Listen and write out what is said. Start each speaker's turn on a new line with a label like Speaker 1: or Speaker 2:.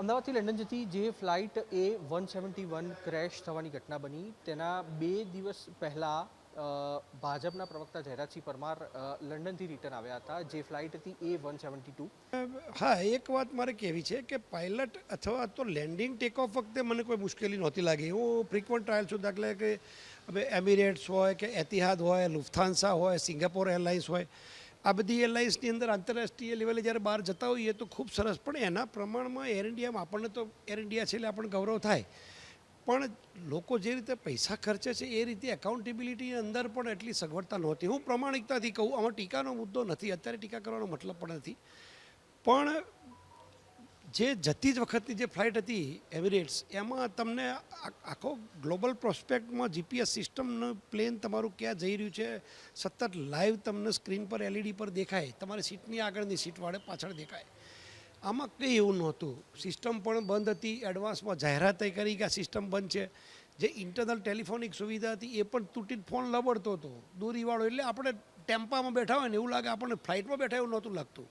Speaker 1: અમદાવાદથી લંડન જતી જે ફ્લાઇટ એ વન સેવન્ટી વન ક્રેશ થવાની ઘટના બની, તેના બે દિવસ પહેલાં ભાજપના પ્રવક્તા જયરાજસિંહ પરમાર લંડનથી રિટર્ન આવ્યા હતા, જે ફ્લાઇટ હતી એ વન સેવન્ટી ટુ.
Speaker 2: હા, એક વાત મારે કહેવી છે કે પાયલટ અથવા તો લેન્ડિંગ ટેક ઓફ વખતે મને કોઈ મુશ્કેલી નહોતી લાગી. હું ફ્રિકવન્ટ ટ્રાયલ છું દાખલા કે હવે એમિરેટ્સ હોય કે એતિહાદ હોય લુફથાન્સા હોય, સિંગાપોર એરલાઇન્સ હોય આ બધી એરલાઇન્સની અંદર આંતરરાષ્ટ્રીય લેવલે જ્યારે બહાર જતા હોઈએ તો ખૂબ સરસ. પણ એના પ્રમાણમાં એર ઇન્ડિયામાં આપણને તો એર ઇન્ડિયા છે એટલે આપણને ગૌરવ થાય. પણ લોકો જે રીતે પૈસા ખર્ચે છે એ રીતે એકાઉન્ટેબિલિટી અંદર પણ એટલી સગવડતા નહોતી. હું પ્રમાણિકતાથી કહું, આમાં ટીકાનો મુદ્દો નથી. અત્યારે ટીકા કરવાનો મતલબ પણ નથી. પણ જે જતી જ વખતની જે ફ્લાઇટ હતી એમિરેટ્સ, એમાં તમને આખો ગ્લોબલ પ્રોસ્પેક્ટમાં જીપીએસ સિસ્ટમનું પ્લેન તમારું ક્યાં જઈ રહ્યું છે? સતત લાઈવ તમને સ્ક્રીન પર, એલઈડી પર દેખાય. તમારી સીટની આગળની સીટ વાળે પાછળ દેખાય. આમાં કંઈ એવું નહોતું. સિસ્ટમ પણ બંધ હતી. એડવાન્સમાં જાહેરાત કરી કે આ સિસ્ટમ બંધ છે. જે ઇન્ટરનલ ટેલિફોનિક સુવિધા હતી એ પણ તૂટીને ફોન લબડતો હતો. દૂરીવાળો એટલે આપણે ટેમ્પામાં બેઠા હોય ને એવું લાગે આપણને ફ્લાઇટમાં બેઠા એવું નહોતું લાગતું.